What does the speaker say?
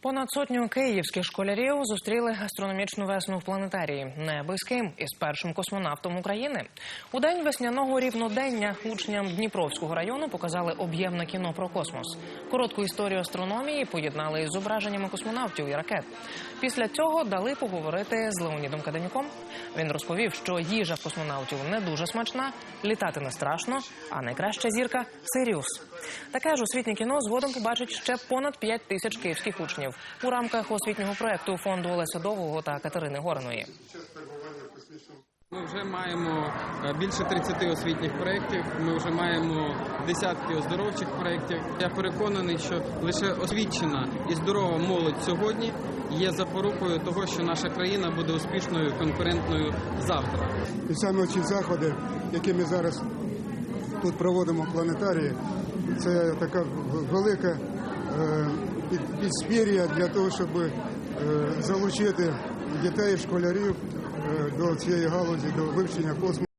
Понад сотню київських школярів зустріли астрономічну весну в планетарії. Не аби з ким із першим космонавтом України. У день весняного рівнодення учням Дніпровського району показали об'ємне кіно про космос. Коротку історію астрономії поєднали із зображеннями космонавтів і ракет. Після цього дали поговорити з Леонідом Каденюком. Він розповів, що їжа космонавтів не дуже смачна, літати не страшно, а найкраща зірка Сиріус. Таке ж освітнє кіно згодом побачить ще понад 5 тисяч київських учнів у рамках освітнього проекту фонду Олеся Довгого та Катерини Горної. Ми вже маємо е, більше 30 освітніх проєктів. Ми вже маємо десятки оздоровчих проєктів. Я переконаний, що лише освічена і здорова молодь сьогодні є запорукою того, що наша країна буде успішною конкурентною завтра. І саме ці заходи, які ми зараз тут проводимо в планетарії, це така велика е, підспір'я для того, щоб е, залучити дітей, школярів е, до цієї галузі, до вивчення космосу.